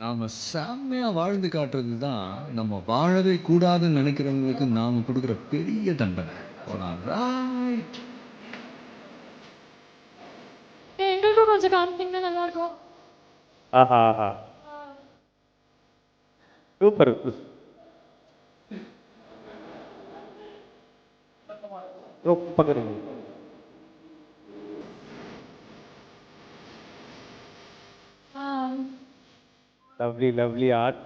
நாம செம்மையா வாழ்ந்து காட்டுறது தான் நம்ம வாழவே கூடாதுன்னு நினைக்கிறவங்களுக்கு நாம கொடுக்குற பெரிய தண்டனை. போலாம் ரைட் எங்களுக்கும் கொஞ்சம் காமிச்சிங்கன்னா நல்லா இருக்கும். ஆஹா ஆஹா. సూపర్ పక్కన lovely lovely art